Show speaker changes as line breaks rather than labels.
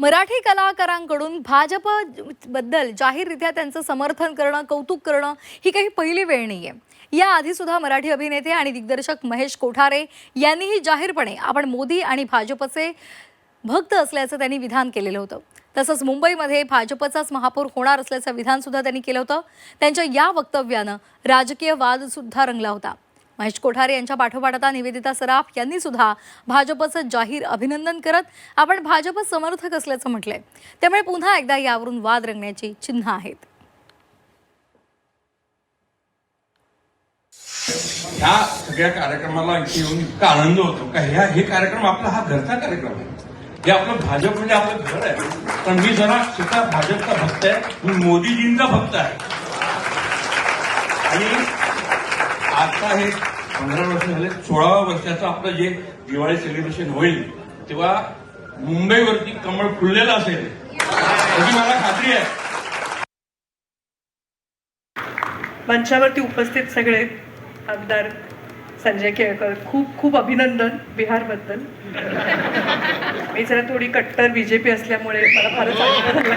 मराठी कलाकारांकडून भाजपबद्दल जाहीररित्या त्यांचं समर्थन करणं कौतुक करणं ही काही पहिली वेळ नाहीये. याआधी सुद्धा मराठी अभिनेते आणि दिग्दर्शक महेश कोठारे यांनीही जाहीरपणे आपण मोदी आणि भाजपचे भक्त असल्याचं त्यांनी विधान केलेलं होतं. तसंच मुंबईमध्ये भाजपचाच महापौर होणार असल्याचं विधानसुद्धा त्यांनी केलं होतं. त्यांच्या या वक्तव्यानं राजकीय वादसुद्धा रंगला होता. महेश कोठारे यांच्या पाठोपाठ आता निवेदिता सराफ यांनी सुद्धा भाजपचं जाहीर अभिनंदन करत आपण भाजप समर्थक असल्याचं म्हटलंय. त्यामुळे पुन्हा एकदा यावरून वाद रंगण्याची चिन्ह आहेत.
ह्या सगळ्या कार्यक्रमाला इथे येऊन इतका आनंद होतो का? ह्या हे कार्यक्रम आपला हा घरचा कार्यक्रम आहे. हे आपलं भाजप म्हणजे आपलं घर आहे. पण मी जरा सुद्धा भाजपचा भक्त आहे. मी मोदीजींचा भक्त आहे. आणि आता हे पंधरा वर्ष झाले सोळाव्या वर्षाचं आपलं जे दिवाळी सेलिब्रेशन होईल तेव्हा मुंबईवरती कमळ फुललेलं असेल याची मला खात्री आहे.
मंचावरती उपस्थित सगळे आमदार संजय केळकर खूप खूप अभिनंदन बिहारबद्दल. मी जरा थोडी कट्टर बीजेपी असल्यामुळे मला फारच आनंद